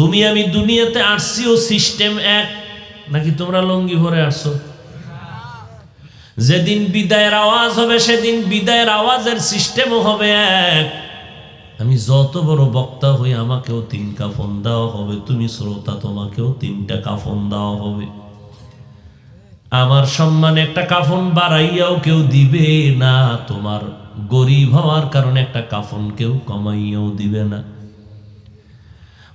তুমি আমি দুনিয়াতে আসছি ও সিস্টেম এক, নাকি তোমরা লঙ্গি ভরে আসছো যেদিন বিদায়ের আওয়াজ হবে, সেদিন বিদায়ের আওয়াজের সিস্টেমও হবে এক। আমি যত বড় বক্তা হই, আমাকেও তিন কাফন দেওয়া হবে। তুমি শ্রোতা, তোমাকেও তিনটা কাফন দেওয়া হবে। আমার সম্মানে একটা কাফন বাড়াইয়াও কেউ দিবে না। তোমার গরিব হওয়ার কারণে একটা কাফন কেউ কমাইয়াও দিবে না।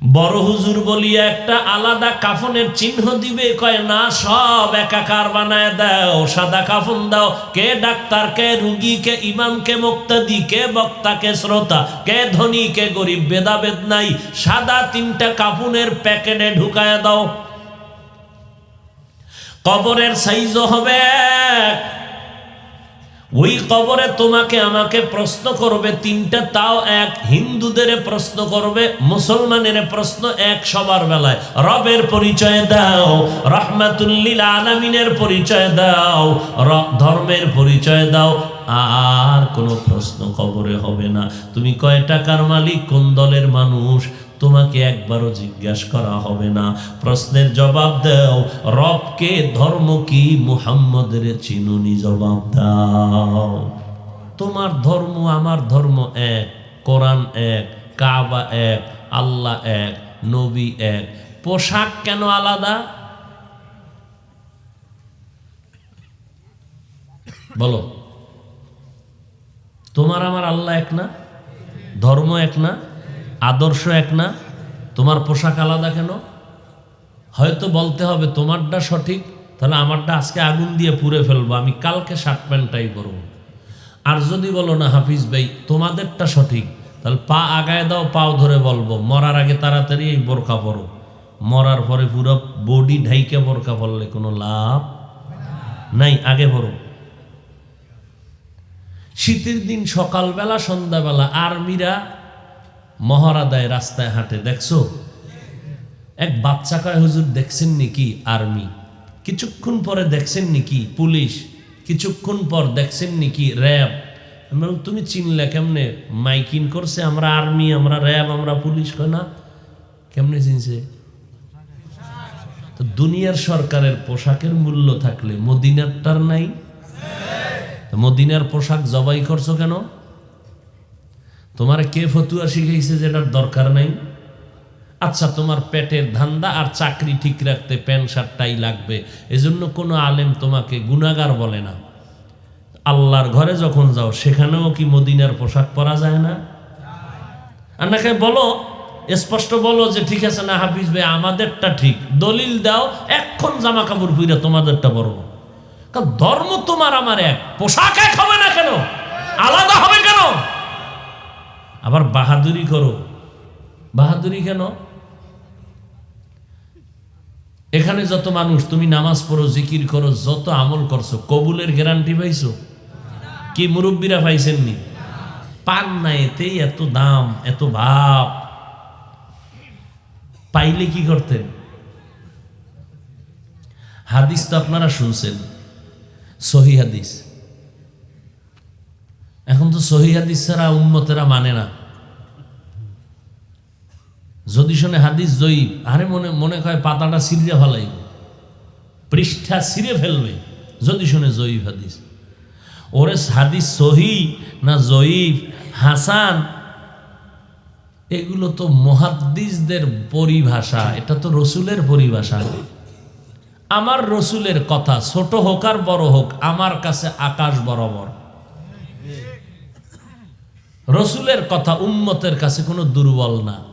বড় হুজুর বলিয়া একটা আলাদা কাফনের চিহ্ন দিবে, কয়, না, সব একাকার বানায় দাও, সাদা কাফন দাও কে ডাক্তার, কে রুগী, কে ইমাম, কে মুক্তাদি, কে বক্তা, কে শ্রোতা, কে ধনী, কে গরিব, ভেদাভেদ নাই সাদা তিনটা কাফনের প্যাকেটে ঢুকায় দাও কবরের সাইজও হবে। ওই কবরে তোমাকে আমাকে প্রশ্ন করবে, তিনটা তাও এক। হিন্দুদের প্রশ্ন করবে, মুসলমানের প্রশ্ন এক সবার বেলায়। রবের পরিচয় দাও, রহমাতুল্লিল আলামিনের পরিচয় দাও ধর্মের পরিচয় দাও। আর কোনো প্রশ্ন কবরে হবে না। তুমি কয় টাকার মালিক? কোন দলের মানুষ? তোমাকে একবারও জিজ্ঞাসা করা হবে না। প্রশ্নের জবাব দাও, রবকে ধর্ম কি মুহাম্মদের চিনুনি জবাব দাও। তোমার ধর্ম, আমার ধর্ম এক, কোরআন এক, কাবা এক, আল্লাহ এক, নবী এক। পোশাক কেন আলাদা? বলো। তোমার, আমার আল্লাহ এক না? ধর্ম এক না? আদর্শ এক না? তোমার পোশাক আলাদা কেন? হয়তো বলতে হবে তোমারটা সঠিক, তাহলে আমারটা আজকে আগুন দিয়ে পুড়ে ফেলব, আমি কালকে শার্ট প্যান্টটাই করব আর যদি বলো না, হাফিজ ভাই, তোমাদেরটা সঠিক, তাহলে পা আগায় দাও, পাও ধরে বলব, মরার আগে তাড়াতাড়ি এই বোরখা পরো। মরার পরে পুরো বডি ঢাইকে বোরকা পরলে কোনো লাভ নাই, আগে পড়ো শীতের দিন সকালবেলা, সন্ধ্যাবেলা, আর্মিরা মহড়া দেয় রাস্তায় হাঁটে, দেখছ? এক বাচ্চা কয়, হুজুর, দেখছেন নাকি আর্মি? কিছুক্ষণ পরে দেখছেন নাকি পুলিশ? কিছুক্ষণ পর দেখছেন নাকি র্যাব? আমি তুমি চিনলে কেমনে? মাইকিন করছে, আমরা আর্মি, আমরা র্যাব, আমরা পুলিশ, কয় না? কেমনে চিনছে? তো দুনিয়ার সরকারের পোশাকের মূল্য থাকলে মদিনারটার নাই? মদিনার পোশাক জবাই করছ কেন? তোমার কে ফতুয়া শিখাইছে যেটার দরকার নাই? আচ্ছা তোমার পেটের ধান্দা আর চাকরি ঠিক রাখতে প্যান্ট, শার্টটাই লাগবে। এজন্য কোনো আলেম তোমাকে গুণাগার বলে না। আল্লাহর ঘরে যখন যাও, সেখানেও কি মদিনার পোশাক পরা যায় না? আর নাকি বলো, স্পষ্ট বলো যে, ঠিক আছে না হাফিজ ভাই, আমাদেরটা ঠিক। দলিল দাও এক্ষণ জামা কাপড় পুইরা তোমাদেরটা বড় কারণ ধর্ম তোমার আমার এক। পোশাক এক হবে না কেন? আলাদা হবে কেন? আবার বাহাদুরি করো। বাহাদুরি কেন? এখানে যত মানুষ, তুমি নামাজ পড়ো, জিকির করো, যত আমল করছ, কবুলের গ্যারান্টি পাইছো? কি মুরব্বীরা পাইছেননি? পান না এতেই এত দাম, এত ভাব। পাইলে কি করতেন? হাদিস তো আপনারা শুনছেন, সহি হাদিস। এখন তো সহি হাদিস ছাড়া উম্মতেরা মানে না। যদি শোনে হাদিস জয়ীব, আরে মনে মনে হয় পাতাটা ছিঁড়ে ফেলাই পৃষ্ঠা ছিঁড়ে ফেলবে, যদি শোনে জয়ীব হাদিস। ওরে হাদিস সহি না জয়ীব, হাসান? এগুলো তো মহাদ্দিসদের পরিভাষা, এটা তো রসুলের পরিভাষা। আমার রসুলের কথা, ছোট হোক আর বড় হোক, আমার কাছে আকাশ বরাবর। রসুলের কথা উম্মতের কাছে কোনো দুর্বল না।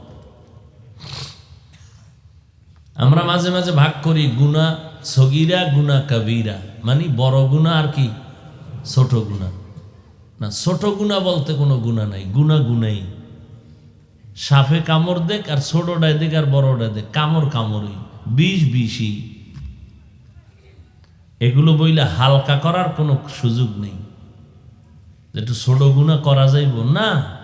আমরা মাঝে মাঝে ভাগ করি, গুণা সগিরা, গুণা কবিরা। মানে বড় গুণা আর কি? ছোট গুণা। না, ছোট গুণা বলতে কোনো গুণা নাই, গুণা গুণাই। সাফে কামড় দেখ আর ছোটটায় দেখ আর বড়টায় দেখ, কামড় কামড়ই, বিষ বিষই। এগুলো বইলে হালকা করার কোনো সুযোগ নেই। একটু ছোট গুণা করা যাইব না।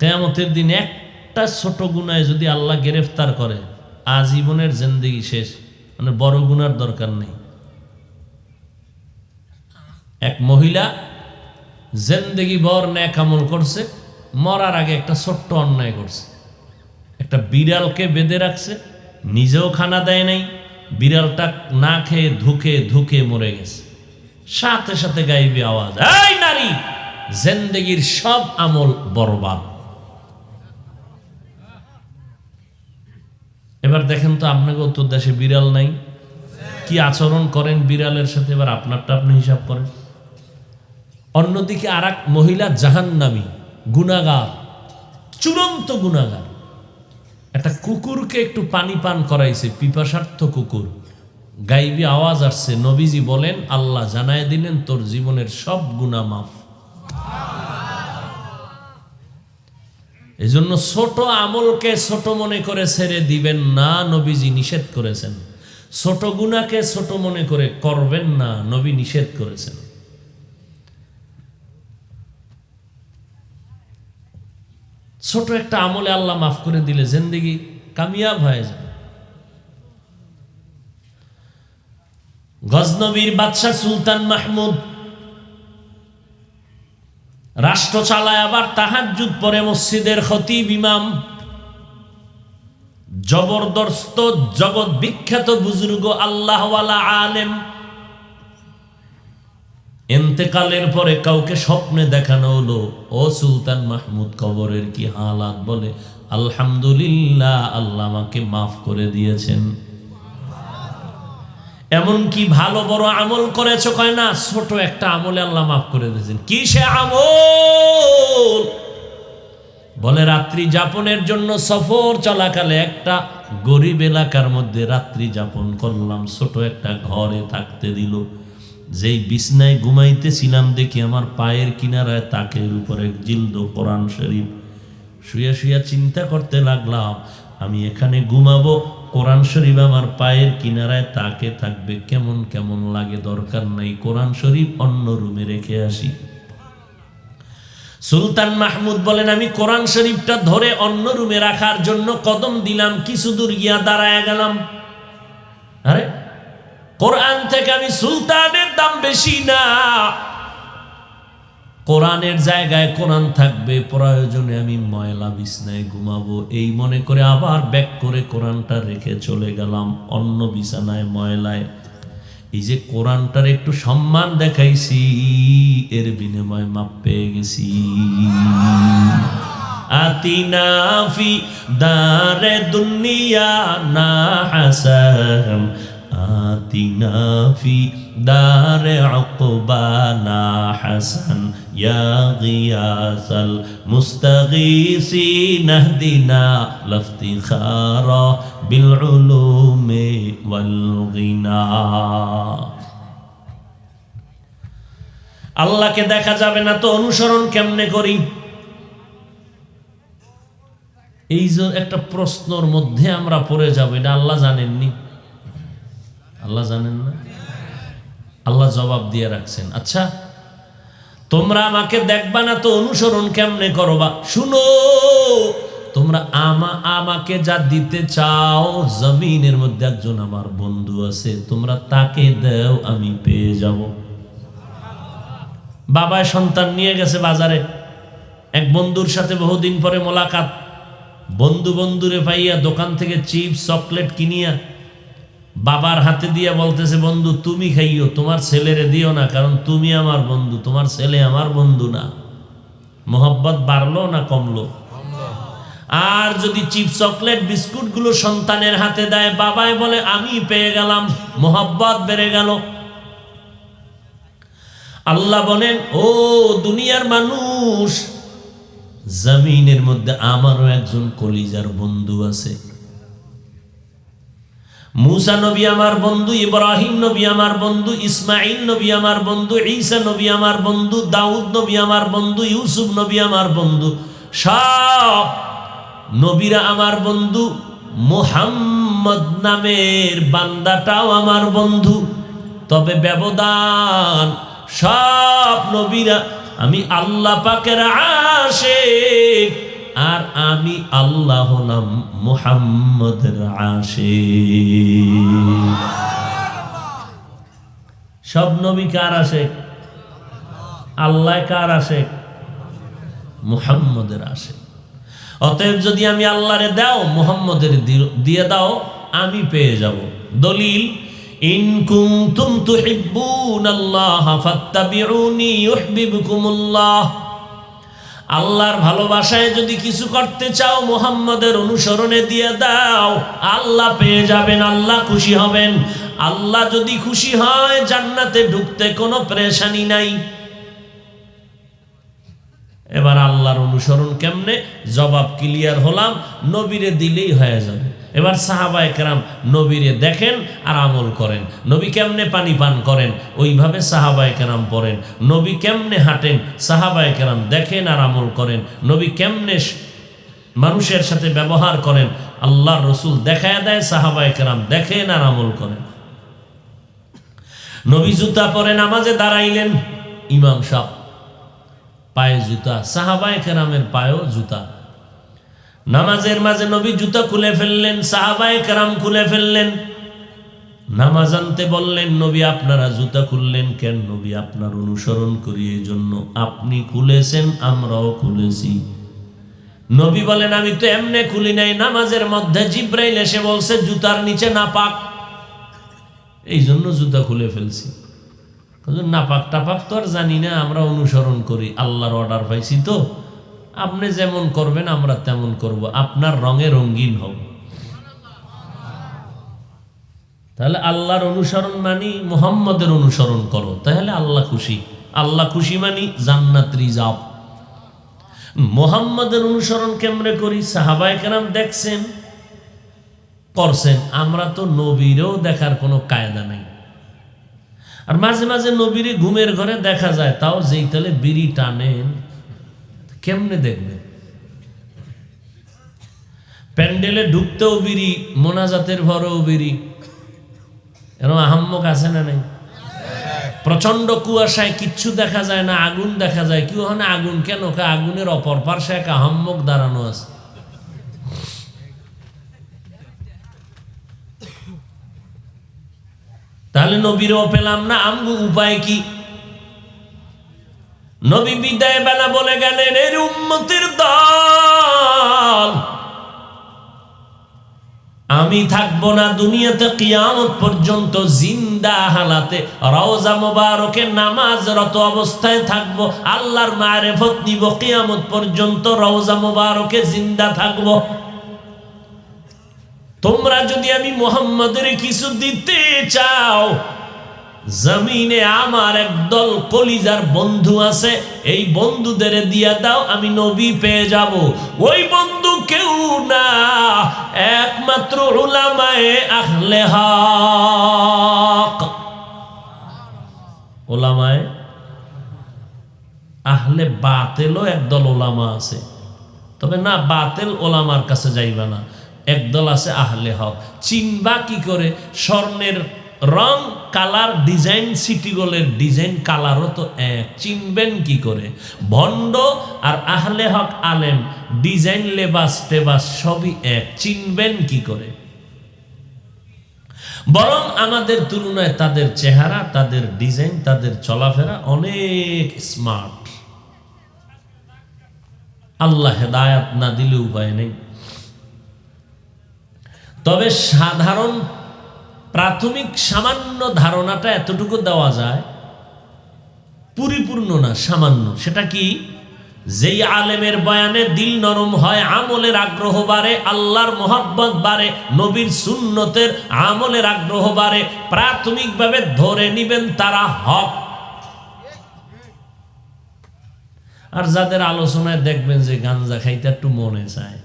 কেয়ামতের দিন একটা ছোট গুণায় যদি আল্লাহ গ্রেফতার করে, আজীবনের জিন্দগি শেষ। মানে বড় গুণার দরকার নেই। এক মহিলা জেন্দেগি বর ন্যাক আমল করছে, মরার আগে একটা ছোট্ট অন্যায় করছে। একটা বিড়ালকে বেঁধে রাখছে, নিজেও খানা দেয় নাই, বিড়ালটা না খেয়ে ধুকে ধুকে মরে গেছে। সাথে সাথে গাইবে আওয়াজ। এই নারী, জেন্দেগির সব আমল বরবাদ। এবার দেখেন তো আপনাকে উত্তর দেশে বিড়াল নাই। কি আচরণ করেন বিড়ালের সাথে? এবার আপনারটা আপনি হিসাব করেন। অন্যদিকে আর মহিলা জাহান্নামী গুণাগার চূড়ান্ত গুণাগার একটা কুকুরকে একটু পানি পান করাইছে, পিপাসার্থ কুকুর। গাইবি আওয়াজ আসছে, নবীজি বলেন, আল্লাহ জানায় দিলেন, তোর জীবনের সব গুণা মাফ। এজন্য ছোট আমলকে ছোট মনে করে ছেড়ে দিবেন না, নবীজি নিষেধ করেছেন। ছোট গুণাকে ছোট মনে করে করবেন না, নবী নিষেধ করেছেন। ছোট একটা আমলে আল্লাহ মাফ করে দিলে জিন্দিগি কামিয়াব হয়ে যায় গজনবীর বাদশাহ সুলতান মাহমুদ রাষ্ট্র চালায় আবার তাহাজুদ পরে মসজিদের খতিব ইমাম। জবরদস্ত জগৎ বিখ্যাত বুজুর্গ, আল্লাহওয়ালা আলেম। এন্তেকালের পরে কাউকে স্বপ্নে দেখানো হলো, ও সুলতান মাহমুদ, কবরের কি হালাত? বলে, আলহামদুলিল্লাহ, আল্লাহ আমাকে মাফ করে দিয়েছেন। এমন কি ভালো বড় আমল করেছ? কয় না, ছোট একটা আমলে আল্লাহ মাফ করে দিয়েছেন। কি সে আমল? বলে, রাত্রি যাপনের জন্য সফর চলাকালে একটা গরিব এলাকার মধ্যে রাত্রি যাপন করলাম, ছোট একটা ঘরে থাকতে দিল। যেই বিছনায় ঘুমাইতেছিলাম দেখি আমার পায়ের কিনারায় তাকের উপরে জিলদ কোরআন শরীফ। শুয়ে শুয়ে চিন্তা করতে লাগলাম, আমি এখানে ঘুমাবো কোরআন শরীফ আমার পায়ের কিনারায় তাকে থাকবে। কেমন কেমন লাগে দরকার নাই। কোরআন শরীফ অন্য রুমে রেখে আসি। সুলতান মাহমুদ বলেন, আমি কোরআন শরীফটা ধরে অন্য রুমে রাখার জন্য কদম দিলাম, কিছু দূর গিয়া দাঁড়ায় গেলাম। আরে, কোরআন থেকে আমি সুলতানের দাম বেশি না। কোরআনের জায়গায় কোরআন থাকবে, প্রয়োজনে আমি ময়লা বিছনায় ঘুমাবো। এই মনে করে আবার ব্যাক করে কোরআনটা রেখে চলে গেলাম অন্য বিছানায় ময়লায়। এই যে কোরআনটার একটু সম্মান দেখাইছি, এর বিনিময় মাপ পেয়ে গেছি। আতিনা ফি দারে দুনিয়া না হাসান আতিনা ফি দারে উকবানা হাসান ইয়া গিয়াসাল মুস্তাগীসিন اهدنا لافتخارا بالعلوم والغنى আল্লাহকে দেখা যাবে না তো অনুসরণ কেমনে করি এই যে একটা প্রশ্নর মধ্যে আমরা পড়ে যাব এটা আল্লাহ জানেননি আল্লাহ জানেন না? আল্লাহ জবাব দিয়ে রাখছেন আচ্ছা তোমরা আমাকে দেখবা না তো অনুসরণ কেমনে করবা? শুনো, তোমরা আমা, আমাকে যা দিতে চাও, জমিনের মধ্যে একজন আমার বন্ধু আছে, তোমরা তাকে দেও, আমি পেয়ে যাব। বাবায় সন্তান নিয়ে গেছে বাজারে। এক বন্ধুর সাথে বহুদিন পরে মোলাকাত। বন্ধু বন্ধুরে পাইয়া দোকান থেকে চিপস, চকলেট কিনিয়া বাবার হাতে দিয়া বলতেছে, বন্ধু, তুমি খাইও, তোমার ছেলেরে দিও না, কারণ তুমি আমার বন্ধু, তোমার ছেলে আমার বন্ধু না। মোহব্বত বাড়লো না কমলো? আর যদি চিপ চকলেট বিস্কুটগুলো সন্তানের হাতে দেয়, বাবাই বলে, আমি পেয়ে গেলাম। মোহব্বত বেড়ে গেল। আল্লাহ বলেন, ও দুনিয়ার মানুষ, জমিনের মধ্যে আমারও একজন কলিজার বন্ধু আছে। মুসা নবী আমার বন্ধু, ইব্রাহিম নবী আমার বন্ধু ইসমাইল নবী আমার বন্ধু, ঈসা নবী আমার বন্ধু, দাউদ নবী আমার বন্ধু, ইউসুফ নবী আমার বন্ধু, সব নবীরা আমার বন্ধু, মোহাম্মদ নামের বান্দাটাও আমার বন্ধু। তবে ব্যবধান, সব নবীরা, আমি আল্লাহ পাকের আশেক। আর আমি আল্লাহ হলাম মুহাম্মদের আশেক সব নবী কার আশেক আল্লাহ কার আশেক মুহাম্মদের আশেক অতএব যদি আমি আল্লাহরে দাও, মুহাম্মদের দিয়ে দাও, আমি পেয়ে যাব। দলিল, ইন কুনতুম তুহিব্বুনাল্লাহ ফাত্তাবিউনি ইউহিব্বুকুমুল্লাহ। আল্লাহর ভালোবাসায় যদি কিছু করতে চাও, মোহাম্মদের অনুসরণে দিয়ে দাও। আল্লাহ পেয়ে যাবেন, আল্লাহ খুশি হবেন। আল্লাহ যদি খুশি হয়, জান্নাতে ঢুকতে কোনো প্রেশানি নাই। এবার আল্লাহর অনুসরণ কেমনে? জবাব ক্লিয়ার হলাম, নবীরে দিলেই হয়ে যাবে। এবার সাহাবা একরাম নবীরে দেখেন আর আমল করেন। নবী কেমনে পানি পান করেন? ওইভাবে সাহাবা একরাম পড়েন। নবী কেমনে হাঁটেন? সাহাবা একরাম দেখেন আর আমল করেন। নবী কেমনে মানুষের সাথে ব্যবহার করেন? আল্লাহর রসুল দেখায় দেয়, সাহাবা একরাম দেখেন আর আমল করেন। নবী জুতা পরে নামাজে দাঁড়াইলেন, ইমাম সাহ পায়ে জুতা। সাহাবায় কেরামের পায়েও জুতা। নামাজের মাঝে নবী জুতা খুলে ফেললেন, সাহাবায় কেরাম খুলে ফেললেন। নামাজ আনতে বললেন, নবী, আপনারা জুতা খুললেন কেন? নবী, আপনার অনুসরণ করি এই জন্য। আপনি খুলেছেন, আমরাও খুলেছি। নবী বলেন, আমি তো এমনে খুলি নাই। নামাজের মধ্যে জিব্রাইল এসে বলছে, জুতার নিচে না পাক এই জন্য জুতা খুলে ফেলছি। নাপাক টাপাক তো আর জানি না, আমরা অনুসরণ করি। আল্লাহর অর্ডার পাইছি তো। আপনি যেমন করবেন, আমরা তেমন করব। আপনার রঙে রঙিন হব। তাহলে আল্লাহর অনুসরণ মানি, মোহাম্মদের অনুসরণ করো। তাহলে আল্লাহ খুশি। আল্লাহ খুশি মানি জান্নাত রিজাব মোহাম্মদের অনুসরণ কেমনে করি? সাহাবায় কেরাম দেখছেন, করছেন। আমরা তো নবীরও দেখার কোনো কায়দা নাই। আর মাঝে মাঝে নবীরে ঘুমের ঘরে দেখা যায়, তাও যেই তালে বিড়ি টানেন কেমনে দেখবেন? প্যান্ডেলে ঢুকতেও বিড়ি, মোনাজাতের ভরেও বিড়ি। এরকম আহাম্মক আছে না নাই? প্রচণ্ড কুয়াশায় কিচ্ছু দেখা যায় না, আগুন দেখা যায়। কি ওখানে আগুন? কেন? আগুনের অপর পার্শ্বে এক আহাম্মক দাঁড়ানো আছে। তাহলে নবীরও পেলাম না, আমগু উপায় কি? নবী বিদায় বেলা বলে গেলেন, এর উম্মতির দল। আমি থাকব না দুনিয়াতে, কিয়ামত পর্যন্ত জিন্দা হালাতে। রওজা মোবারকে নামাজরত অবস্থায় থাকব, আল্লাহর মারেফত নিব, কিয়ামত পর্যন্ত রওজা মোবারকে জিন্দা থাকব। তোমরা যদি আমি মোহাম্মদের কিছু দিতে চাও জমিনে আমার একদল কলিজার বন্ধু আছে, এই বন্ধুদের দিয়া দাও, আমি নবী পেয়ে যাব। ওই বন্ধু কেউ না, একমাত্র ওলামায়ে আহলে হক। ওলামায়ে আহলে বাতেলও একদল ওলামা আছে। তবে না, বাতেল ওলামার কাছে যাইবা না, একদল আছে আহলে হক। চিনবা কি করে? স্বর্ণের রং কালার ডিজাইন সিটিগোলের ডিজাইন কালারও তো এক। চিনবেন কি করে? ভণ্ড আর আহলে হক আলেম, ডিজাইন লেবাস টেবাস সবই এক। চিনবেন কি করে? বরং আমাদের তুলনায় তাদের চেহারা, তাদের ডিজাইন, তাদের চলাফেরা অনেক স্মার্ট। আল্লাহ হেদায়াত না দিলে উপায় নেই। তবে সাধারণ প্রাথমিক সামান্য ধারণাটা এতটুকু দেওয়া যায়, পরিপূর্ণ না, সামান্য। সেটা কি? যেই আলেমের বয়ানে দিল নরম হয়, আমলের আগ্রহ বাড়ে, আল্লাহর মোহাব্বত বাড়ে, নবীর সুন্নতের আমলের আগ্রহ বাড়ে, প্রাথমিকভাবে ধরে নিবেন তারা হক। আর যাদের আলোচনায় দেখবেন যে গাঞ্জা খাইতে একটু মনে চায়।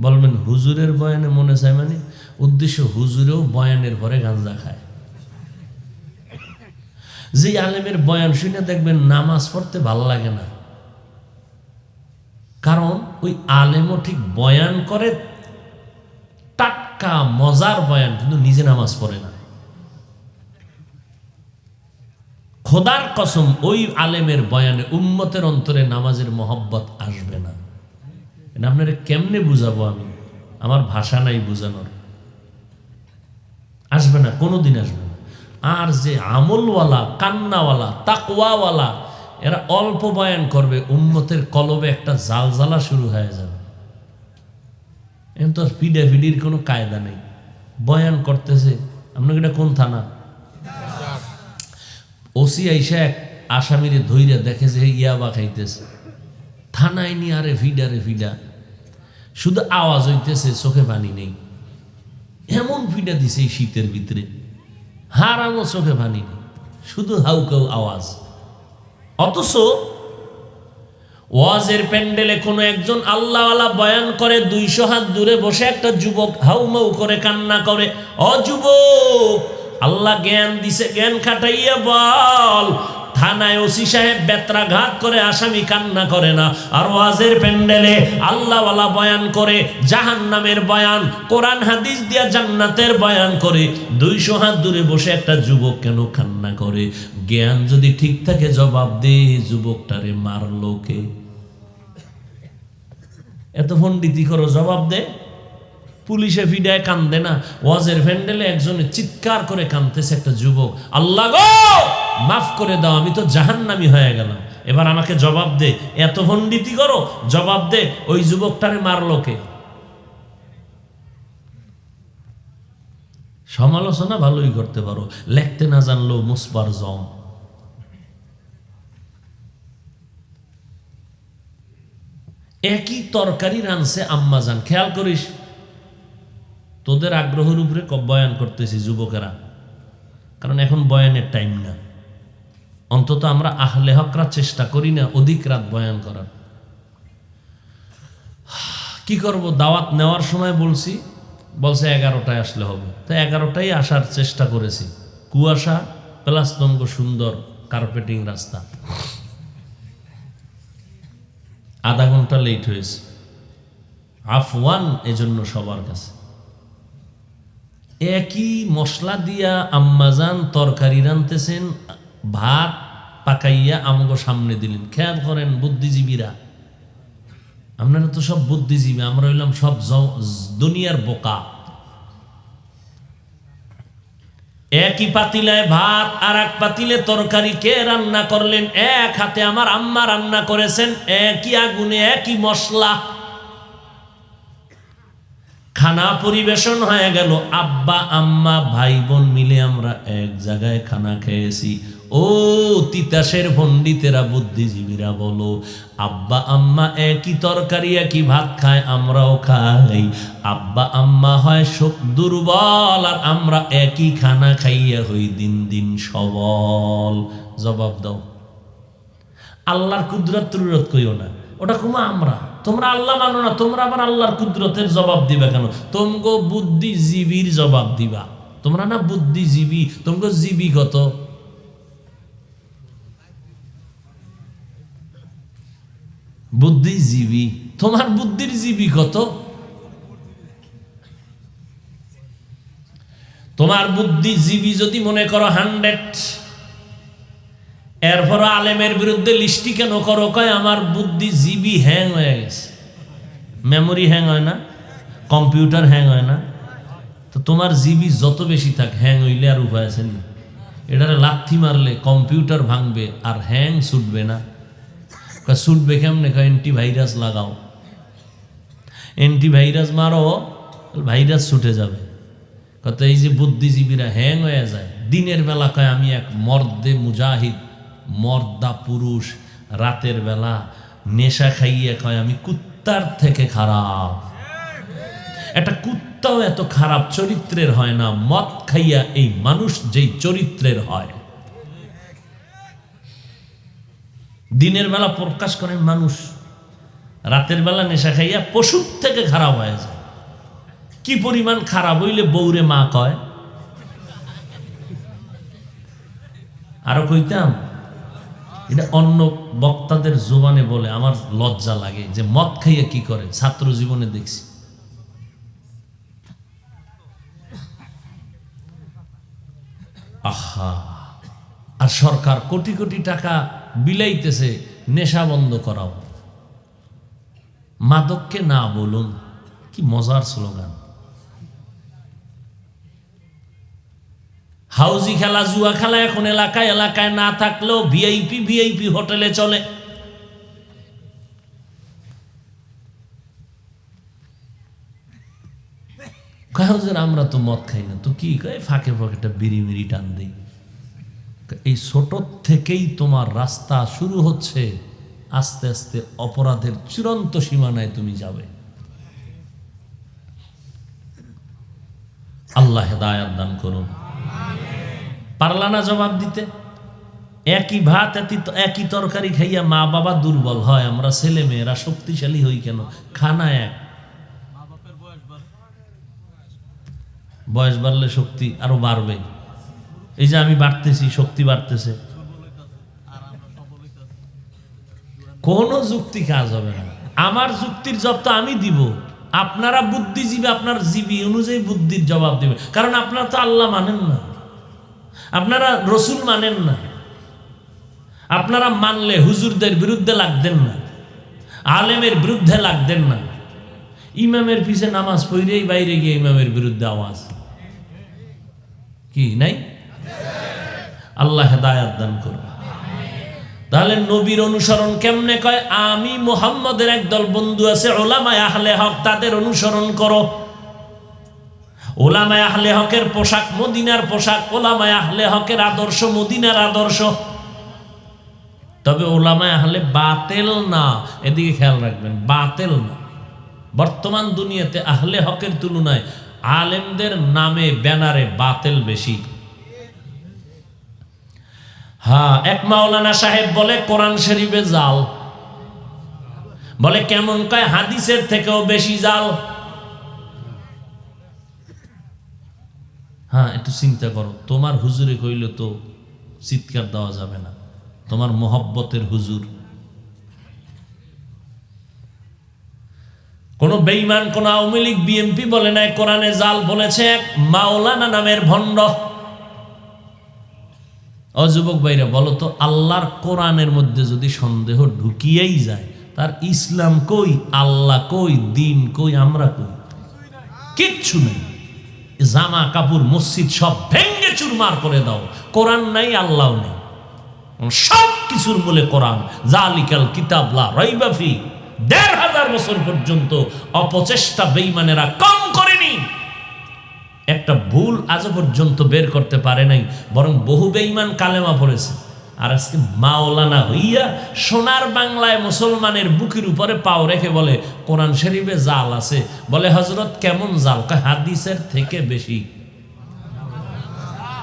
বলবেন, হুজুরের বয়ানে মনে চায় মানে? উদ্দেশ্য হুজুরেও বয়ানের পরে গাঞ্জা খায়। যে আলেমের বয়ান শুনে দেখবেন নামাজ পড়তে ভালো লাগে না। কারণ ওই আলেমও ঠিক বয়ান করে, টাটকা, মজার বয়ান, কিন্তু নিজে নামাজ পড়ে না। খোদার কসম, ওই আলেমের বয়ানে উম্মতের অন্তরে নামাজের মহব্বত আসবে না, আপনারা কেমনে বুঝাবো আমি? আমার ভাষা নাই বুঝানোর। আসবে না, কোনোদিন আসবে না। আর যে আমলওয়ালা, কান্নাওয়ালা, তাকওয়াওয়ালা, এরা অল্প বয়ান করবে, উম্মতের কলবে একটা জালজালা শুরু হয়ে যাবে। এখন তো ফিডা ফিডির কোনো কায়দা নেই। বয়ান করতেছে আপনাকে এটা কোন থানা? ওসি আইসা এক আসামিরে ধৈর্য দেখে যে ইয়াবা খাইতেছে। থানায় নিয়ে আরে ফিডা রে ফিডা শুধু আওয়াজ হইতেছে, চোখে পানি নেই। এমন ফিডা দিছে শীতের ভিতরে। হারামও চোখে নেই। শুধু হাউকাউ আওয়াজ। অথচ ওয়াজের প্যান্ডেলে কোনো একজন আল্লাহওয়ালা বয়ান করে, দুইশো হাত দূরে বসে একটা যুবক হাউমাউ করে, কান্না করে অযুবক আল্লাহ জ্ঞান দিছে, জ্ঞান খাটাইয়া বল থানায় ওসি সাহেব বেত্রাঘাত করে আসামি কান্না করে না। আর ওয়াজের প্যান্ডেলে আল্লাহওয়ালা বয়ান করে জাহান নামের বয়ান, কোরআন হাদিস দিয়া জান্নাতের বয়ান করে। দুইশো হাত দূরে বসে একটা যুবক কেন কান্না করে? জ্ঞান যদি ঠিক থাকে জবাব দে, যুবকটারে মারলো কে? এত পণ্ডিতি করো, জবাব দে। পুলিশে ফিডায় কান্দে না। ওয়াজের ভ্যান্ডেলে একজনে চিৎকার করে কান্দতেছে একটা যুবক। আল্লাহ গো! মাফ করে দাও, আমি তো জাহান্নামি হয়ে গেলাম। এবার আমাকে জবাব দে, এত পণ্ডিতি করো, জবাব দে, ওই যুবকটারে মারলো কে? সমালোচনা ভালোই করতে পারো, লেখতে না জানলো মুসবার জম। একই তরকারি রানছে আম্মাজান খেয়াল করিস। তোদের আগ্রহের উপরে বয়ান করতেছি যুবকেরা। কারণ এখন বয়ানের টাইম না। অন্তত আমরা আহলে হকরা চেষ্টা করি না অধিক রাত বয়ান করার। কি করব? দাওয়াত নেওয়ার সময় বলছি, বলছে এগারোটায় আসলে হবে। তো এগারোটায় আসার চেষ্টা করেছি। কুয়াশা প্লাস তঙ্গ সুন্দর কার্পেটিং রাস্তা। আধা ঘণ্টা লেট হয়েছে। আফওয়ান এজন্য সবার কাছে। একই মশলা দিয়া আম্মাজান তরকারি রানতেছেন ভাত পাকাইয়া আমগো সামনে দিলেন। খেয়াল করেন বুদ্ধিজীবীরা। আপনারা তো সব বুদ্ধিজীবী, আমরা হইলাম সব দুনিয়ার বোকা। একই পাতিলায় ভাত আর এক পাতিলে তরকারি, কে রান্না করলেন? এক হাতে আমার আম্মা রান্না করেছেন, একই আগুনে একই মশলা। খানা পরিবেশন হয়ে গেল। আব্বা, আম্মা ভাই বোন মিলে আমরা এক জায়গায় খানা খেয়েছি। ও তিতাসের পণ্ডিতেরা বুদ্ধিজীবীরা বলো, আব্বা, আম্মা একই তরকারি, একই ভাত খায়, আমরাও খাই। আব্বা, আম্মা হয় শোক দুর্বল আর আমরা একই খানা খাইয়া হই দিন দিন সবল। জবাব দাও। আল্লাহর কুদরত তুরত কইও না, ওটা কোনো আমরা? তোমরা আল্লাহ মানো না, তোমরা আবার আল্লাহর কুদরতের জবাব দিবা কেন? তোমগো বুদ্ধিজীবীর জবাব দিবা। তোমরা না বুদ্ধিজীবী? তোমগো জীবী কত? বুদ্ধিজীবী। তোমার বুদ্ধির জীবী কত? তোমার বুদ্ধিজীবী যদি মনে করো হান্ড্রেড এরপর আলেমের বিরুদ্ধে লিস্টি কেন করো? কয়, আমার বুদ্ধিজীবী হ্যাং হয়ে গেছে। মেমোরি হ্যাং হয় না কম্পিউটার হ্যাং হয় না। তো তোমার জিবি যত বেশি থাক হ্যাং হইলে আর উপায় আছে নি। এটারে লাথি মারলে কম্পিউটার ভাঙবে আর হ্যাং ছুটবে না। ছুটবে কেমনে? কয় অ্যান্টিভাইরাস লাগাও। অ্যান্টিভাইরাস মারো ভাইরাস ছুটে যাবে। কত এই যে বুদ্ধিজীবীরা হ্যাং হয়ে যায়, দিনের বেলা কয়, আমি এক মর্দে মুজাহিদ। মর্দা পুরুষ রাতের বেলা নেশা খাইয়ে কয়, আমি কুত্তার থেকে খারাপ। একটা কুত্তাও এত খারাপ চরিত্রের হয় না, মদ খাইয়া এই মানুষ যেই চরিত্রের হয়। দিনের বেলা প্রকাশ করে মানুষ, রাতের বেলা নেশা খাইয়া পশুর থেকে খারাপ হয়ে যায়। কি পরিমাণ খারাপ হইলে বৌরে মা কয়? আরও কইতাম এটা অন্য বক্তাদের জোবানে বলে আমার লজ্জা লাগে যে মদ খাইয়া কি করে? ছাত্র জীবনে দেখছি। আহা! আর সরকার কোটি কোটি টাকা বিলাইতেছে, নেশা বন্ধ করাও। মাদককে না বলুন, কি মজার স্লোগান। হাউজি খেলা, জুয়া খেলা এখন এলাকায় এলাকায় না থাকলেও ভিআইপি ভিআইপি হোটেলে চলে। আমরা তো মদ খাই না, তো কি? কয় ফাঁকে ফাঁকেটা বিড়ি মিড়ি টান দিই। এই ছোট থেকেই তোমার রাস্তা শুরু হচ্ছে, আস্তে আস্তে অপরাধের চূড়ান্ত সীমানায় তুমি যাবে। আল্লাহ হেদায়াত দান করুন। পারলা না জবাব দিতে? একই ভাত একই একই তরকারি খাইয়া মা বাবা দুর্বল হয় আমরা ছেলে মেয়েরা শক্তিশালী হই কেন? খানা এক। বয়স বাড়লে শক্তি আরও বাড়বে। এই যে আমি বাড়তেছি শক্তি বাড়তেছে। কোনো যুক্তি কাজ হবে না। আমার যুক্তির জব তো আমি দিব। আপনারা বুদ্ধিজীবী আপনার জীবী অনুযায়ী বুদ্ধির জবাব দিবে। কারণ আপনারা তো আল্লাহ মানেন না। আপনারা রসুল মানেন না। আপনারা মানলে হুজুরদের বিরুদ্ধে লাগতেন না। আলেমের বিরুদ্ধে লাগতেন না। ইমামের পিছে নামাজ পড়েই বাইরে গিয়ে ইমামের বিরুদ্ধে আওয়াজ। কি, নাই? আল্লাহ হেদায়াত দান করুন। তাহলে নবীর অনুসরণ কেমনে কয়? আমি মোহাম্মদের একদল বন্ধু আছে, ওলামায় আহলে হক, তাদের অনুসরণ করো। ওলামায় আহলে হকের পোশাক মদিনার পোশাক, ওলামায় আহলে হকের আদর্শ মদিনার আদর্শ। তবে ওলামায় আহলে বাতেল না। এদিকে খেয়াল রাখবেন, বাতেল না। বর্তমান দুনিয়াতে আহলে হকের তুলনায় আলেমদের নামে ব্যানারে বাতেল বেশি। হ্যাঁ এক মাওলানা সাহেব বলে, কোরআন শরীফে জাল। বলে, কেমন কয়, হাদিসের থেকেও বেশি জাল। হ্যাঁ একটু চিন্তা করো। তোমার হুজুরে কইলে তো চিৎকার দেওয়া যাবে না। তোমার মোহব্বতের হুজুর। কোন বেইমান কোন আওয়ামী লীগ, বিএনপি বলে নাই, কোরআনে জাল বলেছে, মাওলানা নামের ভণ্ড। অযুবক ভাইরা, বলো তো, আল্লাহর কোরআনের মধ্যে যদি সন্দেহ ঢুকিয়েই যায়, তার ইসলাম কই, আল্লাহ কই, দিন কই, আমরা কই? কিচ্ছু নেই। জামা কাপড় মসজিদ সব ভেঙ্গে চুরমার করে দাও। কোরআন নাই, আল্লাহ নেই। সব কিছুর মূলে কোরআন। জালিকাল কিতাবলা রইবাফি দেড় হাজার বছর পর্যন্ত অপচেষ্টা বেইমানেরা কম করেনি। একটা ভুল আজ পর্যন্ত বের করতে পারে নাই, বরং বহু বেইমান কালেমা পড়েছে। আর আজকে মাওলানা হইয়া সোনার বাংলায় মুসলমানের বুকের উপরে পাও রেখে বলে, কোরআন শরীফে জাল আছে। বলে হজরত কেমন জাল? হাদিসের থেকে বেশি।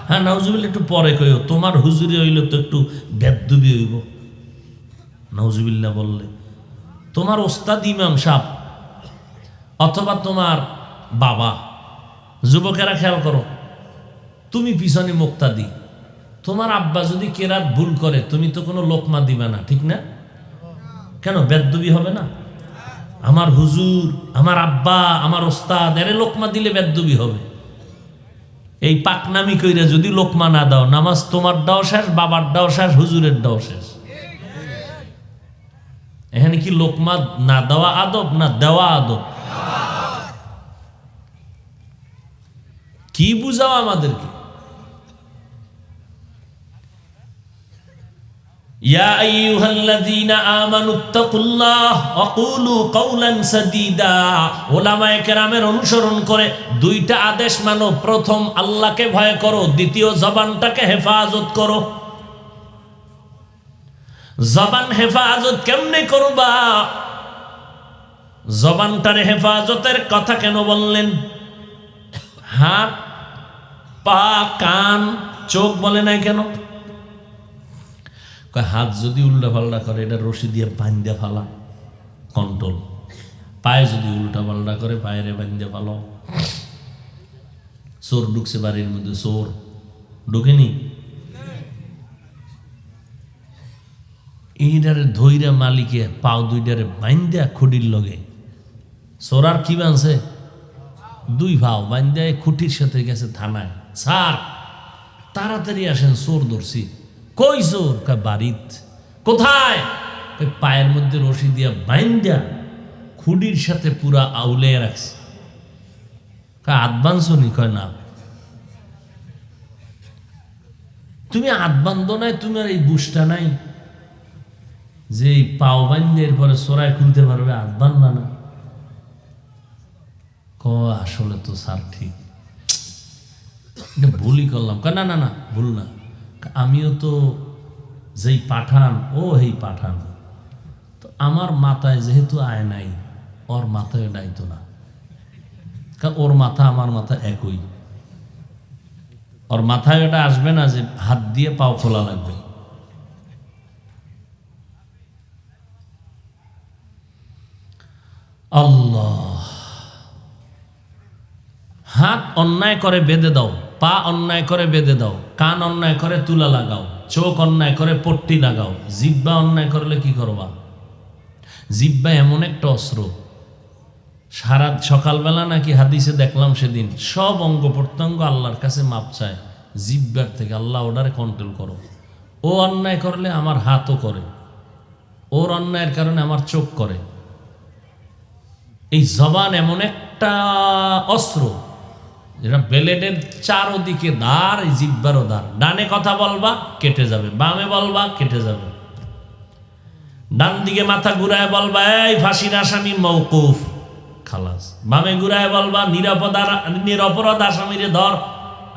হ্যাঁ নাউজুবিল একটু পরে কইও, তোমার হুজুরি হইলে তো একটু বেদুবি হইব। নাউজুবিল্লা বললে, তোমার ওস্তাদ ইমাম সাহ অথবা তোমার বাবা, যুবকেরা খেয়াল করো, তুমি পিছনে মুক্তা মুক্তাদি। তোমার আব্বা যদি কেরাত ভুল করে, তুমি তো কোনো লোকমা দিবে না, ঠিক না? কেন, বেদবি হবে না? আমার হুজুর, আমার আব্বা, আমার ওস্তাদ, এরে লোকমা দিলে বেদবি হবে। এই পাকনামি কইরে যদি লোকমা না দাও, নামাজ তোমার দাও শেষ, বাবার দাও শেষ, হুজুরের দাও শেষ। এখানে কি লোকমা না দেওয়া আদব, না দেওয়া আদব? কি বুঝাও আমাদেরকে? ইয়া আইয়ুহাল্লাযীনা আমানুত্তাকুল্লাহ ওয়াকুলু কাওলান সাদীদা ওলামায়ে কেরামের অনুসরণ করে দুইটা আদেশ মানো। প্রথম, আল্লাহকে ভয় করো। দ্বিতীয়, জবানটাকে হেফাজত করো। জবান হেফাজত কেমনে করবা? জবানটারে হেফাজতের কথা কেন বললেন? হাত, পা, কান, চোখ বলে নাই কেন? হাত যদি উল্টা পাল্টা করে, এটা রশি দিয়ে বান্ধে ফালা। কন্ট্রোল। পায়ে যদি উল্টা পাল্টা করে, পায়েরে বান্ধে ফালো। চোর ঢুকছে বাড়ির মধ্যে, চোর। ঢুকেনি? এইটারে ধৈরা মালিকে পাও দুইটারে বাইন্দা খুঁটির লগে। চোরার কি বানছে দুই ভাও বাইন্দায় খুঁটির সাথে গেছে থানায়। স্যার, তাড়াতাড়ি আসেন, চোর ধরছি। কই বাড়িত। কোথায়? পায়ের মধ্যে রশি দিয়া বাইন্দা খুঁটির সাথে পুরা আউলে রাখছে। আদবাংশ নি? কয়, না। তুমি হাত বান্ধ নাই, তোমার এই বুসটা নাই যে এই পাও বান্ধে এরপরে সরাই খুলতে পারবে, হাত বান্ধা না। ক আসলে তো স্যার ঠিক। এটা ভুলই করলাম। না না না, ভুল না। আমিও তো যেই পাঠান, ও এই পাঠান। তো আমার মাথায় যেহেতু আয় নাই, ওর মাথায় ডাইতো না। কারণ ওর মাথা আমার মাথা একই। ওর মাথায় এটা আসবে না যে হাত দিয়ে পাও খোলা লাগবে। আল্লাহ। হাত অন্যায় করে বেঁধে দাও। পা অন্যায় করে বেঁধে দাও, কান অন্যায় করে তুলা লাগাও, চোখ অন্যায় করে পট্টি লাগাও জিব্বা অন্যায় করলে কি করবা? জিব্বা এমন একটা অস্ত্র। সারা সকালবেলা নাকি হাদিসে দেখলাম সেদিন, সব অঙ্গ প্রত্যঙ্গ আল্লাহর কাছে মাপ চায় জিব্বার থেকে আল্লাহ ওটারে কন্ট্রোল করো। ও অন্যায় করলে আমার হাতও করে, ওর অন্যায়ের কারণে আমার চোখ করে। এই জবান এমন একটা অস্ত্র যেটা বেলেটের চারোদিকে এই জিব্বারও দ্বার ডানে কথা বলবা, কেটে যাবে। বামে বলবা, কেটে যাবে। ডান দিকে মাথা ঘুরায় বলবা, এই ফাঁসির আসামি মৌকুফ খালাস। বামে ঘুরায় বলবা, নিরাপদ নিরপরাধ আসামিরে ধর,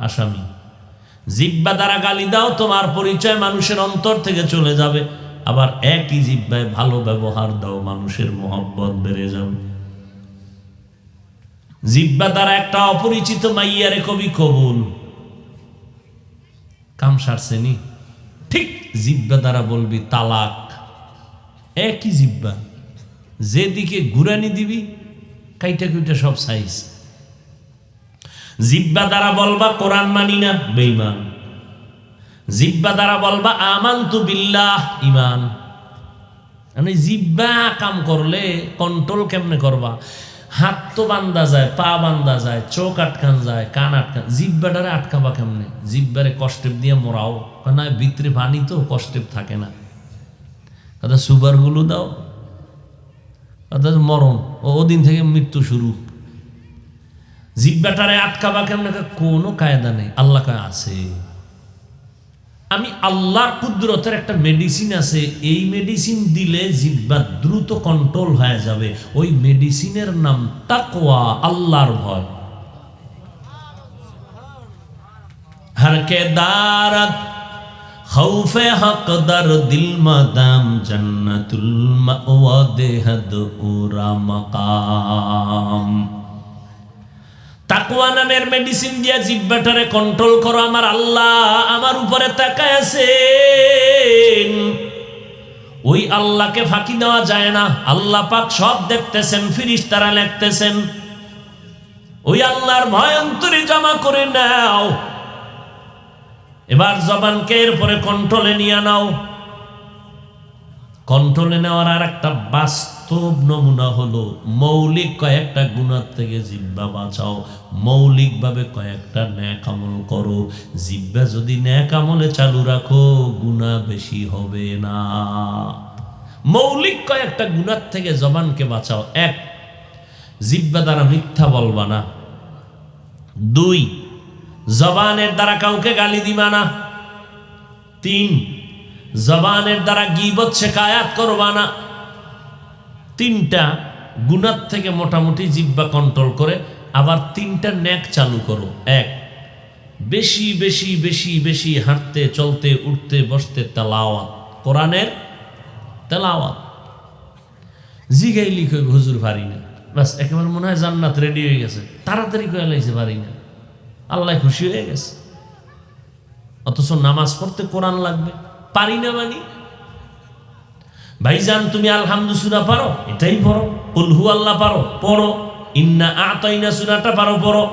আসামি। জিব্বা দ্বারা গালি দাও, তোমার পরিচয় মানুষের অন্তর থেকে চলে যাবে। আবার একই জিব্বায় ভালো ব্যবহার দাও, মানুষের মোহব্বত বেড়ে যাবে। জিব্বা দ্বারা একটা অপরিচিত মাইয়ারে কবি কবুল। কাম সারছেনি ঠিক জিব্বা দ্বারা বলবি তালাক। একই জিব্বা। যেদিকে গুরানি দিবি, কাইটা কুইটা সব সাইজ। জিব্বা দ্বারা বলবা কোরআন মানি না বেইমান জিব্বা দ্বারা বলবা আমান্তু বিল্লাহ ইমান মানে জিব্বা কাম করলে কন্ট্রোল কেমনে করবা? হাত তো বান্দা যায়, পা বান্দা যায়, চোখ আটকান যায়, কান আটকান, জিব্বাটারে আটকাবা কেমনে? জিব্বারে কষ্টেপ দিয়ে মরাও। না, ভিতরে পানি তো, কষ্টেপ থাকে না। কথা সুগারগুলো দাও। অর্থাৎ মরণ, ও ওদিন থেকে মৃত্যু শুরু। জিব্বাটারে আটকাবা কেমনে? কোনো কায়দা নেই। আল্লাহ কায়, আছে। আমি আল্লাহর কুদরতের একটা মেডিসিন আছে, এই মেডিসিন দিলে জিব্বা দ্রুত কন্ট্রোল হয়ে যাবে। ওই মেডিসিনের নাম তাকওয়া, আল্লাহর ভয়। হরকে দারত খৌফে হক দর দিল মদাম, জন্নতুল মাওয়া দেহদ উরা মাকাম। তাকুয়া নামের মেডিসিন দিয়া জিব্বাটারে কন্ট্রোল করো, আমার আল্লাহ আমার উপরে তাকায় আছেন ওই আল্লাহকে ফাঁকি দেওয়া যায় না। আল্লাহ পাক সব দেখতেছেন ফিরিস তারা লেখতেছেন। ওই আল্লাহর ভয় অন্তরে জমা করে নাও। এবার জবানকে এরপরে কন্ট্রোলে নিয়ে নাও। কন্ট্রোলে নেওয়ার আর একটা বাস্তব নমুনা হলো, মৌলিক কয়েকটা গুণার থেকে জিব্বা বাঁচাও। মৌলিকভাবে কয়েকটা ন্যাক আমল করো। জিব্বা যদি ন্যাক আমলে চালু রাখো, গুণা বেশি হবে না। মৌলিক কয়েকটা গুণার থেকে জবানকে বাঁচাও। এক জিব্বা দ্বারা মিথ্যা বলবা না। দুই, জবানের দ্বারা কাউকে গালি দিবা না। তিন জবানের দ্বারা গিবত শেখায়াত করবা না। তিনটা গুণার থেকে মোটামুটি জিব্বা কন্ট্রোল করে, আবার তিনটা ন্যাক চালু করো। এক, বেশি বেশি বেশি বেশি হাঁটতে, চলতে, উঠতে, বসতে তেলাওয়াত। কোরআনের তেলাওয়াত। জিগাই লিখে হুজুর, পারি না। বাস, একেবারে মনে হয় জান্নাত রেডি হয়ে গেছে। তাড়াতাড়ি করে লাইছে, পারি না। আল্লাহ খুশি হয়ে গেছে। অথচ নামাজ পড়তে কোরআন লাগবে। পারি না মানি। ভাইজান, তুমি আলহামদু সুরা পারো? এটাই পড়ো। উল্হু আল্লাহ পারো? পড়ো। ইন্না আতাইনা সুরাটা পারো, পড়ো।